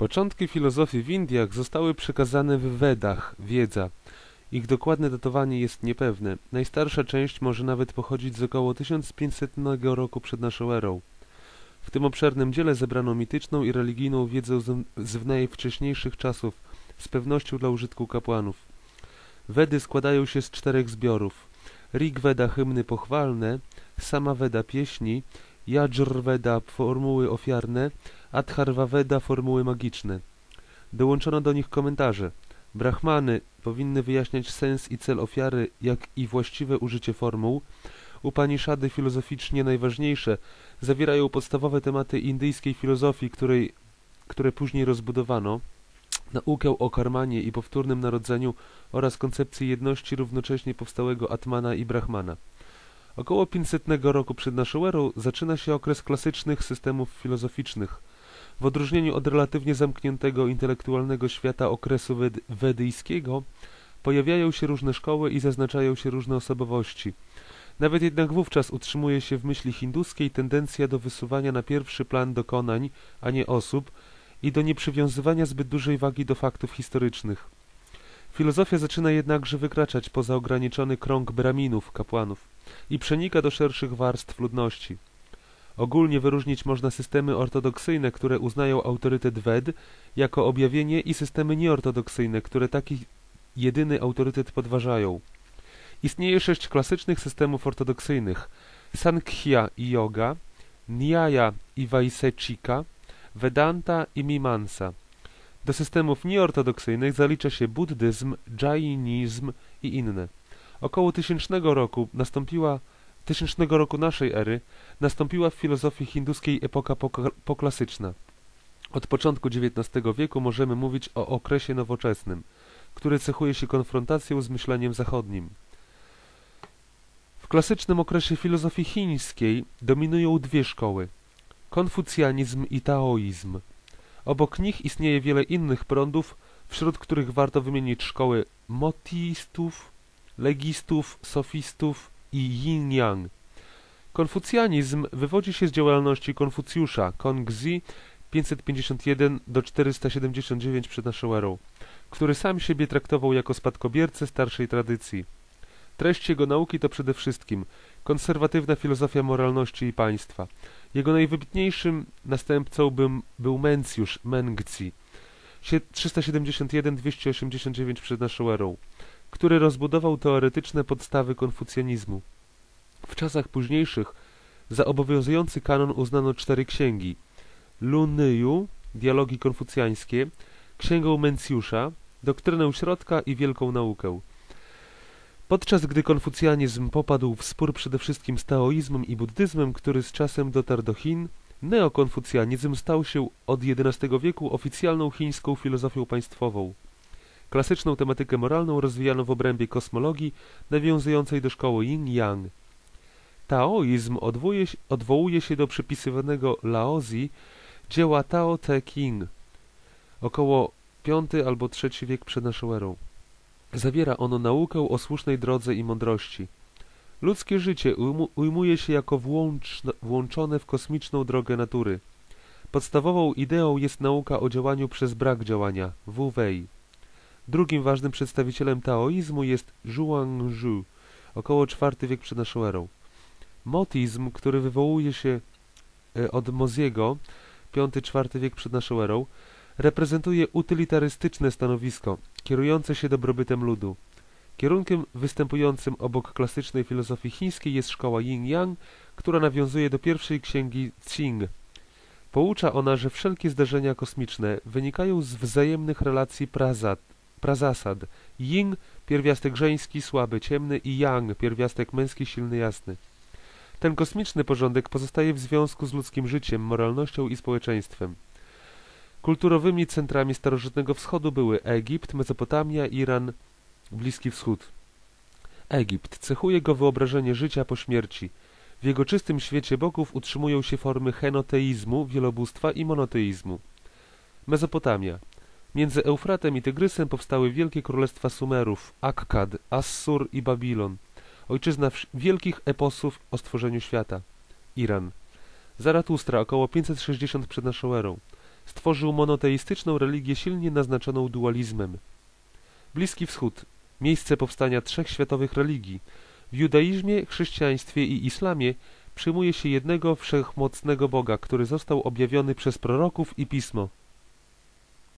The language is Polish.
Początki filozofii w Indiach zostały przekazane w Wedach, wiedza. Ich dokładne datowanie jest niepewne. Najstarsza część może nawet pochodzić z około 1500 roku przed naszą erą. W tym obszernym dziele zebrano mityczną i religijną wiedzę z, najwcześniejszych czasów, z pewnością dla użytku kapłanów. Wedy składają się z czterech zbiorów. Rig Veda hymny pochwalne, Sama Veda pieśni, Yajur Veda formuły ofiarne, Adharva Veda formuły magiczne. Dołączono do nich komentarze. Brahmany powinny wyjaśniać sens i cel ofiary, jak i właściwe użycie formuł. Upanishady filozoficznie najważniejsze zawierają podstawowe tematy indyjskiej filozofii, której, które później rozbudowano, naukę o karmanie i powtórnym narodzeniu oraz koncepcję jedności równocześnie powstałego Atmana i Brahmana. Około 500 roku przed naszą erą zaczyna się okres klasycznych systemów filozoficznych. W odróżnieniu od relatywnie zamkniętego intelektualnego świata okresu wed wedyjskiego pojawiają się różne szkoły i zaznaczają się różne osobowości. Nawet jednak wówczas utrzymuje się w myśli hinduskiej tendencja do wysuwania na pierwszy plan dokonań, a nie osób i do nieprzywiązywania zbyt dużej wagi do faktów historycznych. Filozofia zaczyna jednakże wykraczać poza ograniczony krąg braminów, kapłanów i przenika do szerszych warstw ludności. Ogólnie wyróżnić można systemy ortodoksyjne, które uznają autorytet Ved jako objawienie i systemy nieortodoksyjne, które taki jedyny autorytet podważają. Istnieje sześć klasycznych systemów ortodoksyjnych Sankhya i Yoga, Nyaya i Vaisechika, Vedanta i Mimansa. Do systemów nieortodoksyjnych zalicza się buddyzm, dżainizm i inne. Około tysięcznego roku nastąpiła tysięcznego roku naszej ery nastąpiła w filozofii hinduskiej epoka poklasyczna. Od początku XIX wieku możemy mówić o okresie nowoczesnym, który cechuje się konfrontacją z myśleniem zachodnim. W klasycznym okresie filozofii chińskiej dominują dwie szkoły konfucjanizm i taoizm. Obok nich istnieje wiele innych prądów, wśród których warto wymienić szkoły motiistów, legistów, sofistów i yin-yang. Konfucjanizm wywodzi się z działalności Konfucjusza, Kongzi 551 do 479 przed naszą erą, który sam siebie traktował jako spadkobiercę starszej tradycji. Treść jego nauki to przede wszystkim konserwatywna filozofia moralności i państwa. Jego najwybitniejszym następcą był, był Mencjusz Mengzi 371-289 przed naszą erą, który rozbudował teoretyczne podstawy konfucjanizmu. W czasach późniejszych za obowiązujący kanon uznano cztery księgi Lunyju, dialogi konfucjańskie, księgę Mencjusza, doktrynę środka i wielką naukę. Podczas gdy konfucjanizm popadł w spór przede wszystkim z taoizmem i buddyzmem, który z czasem dotarł do Chin, neokonfucjanizm stał się od XI wieku oficjalną chińską filozofią państwową. Klasyczną tematykę moralną rozwijano w obrębie kosmologii nawiązującej do szkoły yin-yang. Taoizm odwołuje, odwołuje się do przypisywanego Laozi dzieła Tao Te King około V albo III wiek przed naszą erą. Zawiera ono naukę o słusznej drodze i mądrości. Ludzkie życie ujmuje się jako włączone w kosmiczną drogę natury. Podstawową ideą jest nauka o działaniu przez brak działania, Wu Wei. Drugim ważnym przedstawicielem taoizmu jest Zhuangzhu, około IV wiek przed naszą erą. Motizm, który wywołuje się e, od Moziego, V-IV wiek przed naszą erą, reprezentuje utylitarystyczne stanowisko, kierujące się dobrobytem ludu. Kierunkiem występującym obok klasycznej filozofii chińskiej jest szkoła Yin-Yang, która nawiązuje do pierwszej księgi Qing. Poucza ona, że wszelkie zdarzenia kosmiczne wynikają z wzajemnych relacji prazat, prazasad. Yin, pierwiastek żeński, słaby, ciemny i Yang, pierwiastek męski, silny, jasny. Ten kosmiczny porządek pozostaje w związku z ludzkim życiem, moralnością i społeczeństwem. Kulturowymi centrami starożytnego wschodu były Egipt, Mezopotamia, Iran, Bliski Wschód. Egipt cechuje go wyobrażenie życia po śmierci. W jego czystym świecie bogów utrzymują się formy henoteizmu, wielobóstwa i monoteizmu. Mezopotamia. Między Eufratem i Tygrysem powstały wielkie królestwa Sumerów, Akkad, Assur i Babilon. Ojczyzna wielkich eposów o stworzeniu świata. Iran. Zaratustra około 560 przed naszą erą. stworzył monoteistyczną religię silnie naznaczoną dualizmem. Bliski Wschód miejsce powstania trzech światowych religii. W judaizmie, chrześcijaństwie i islamie przyjmuje się jednego wszechmocnego Boga, który został objawiony przez proroków i Pismo.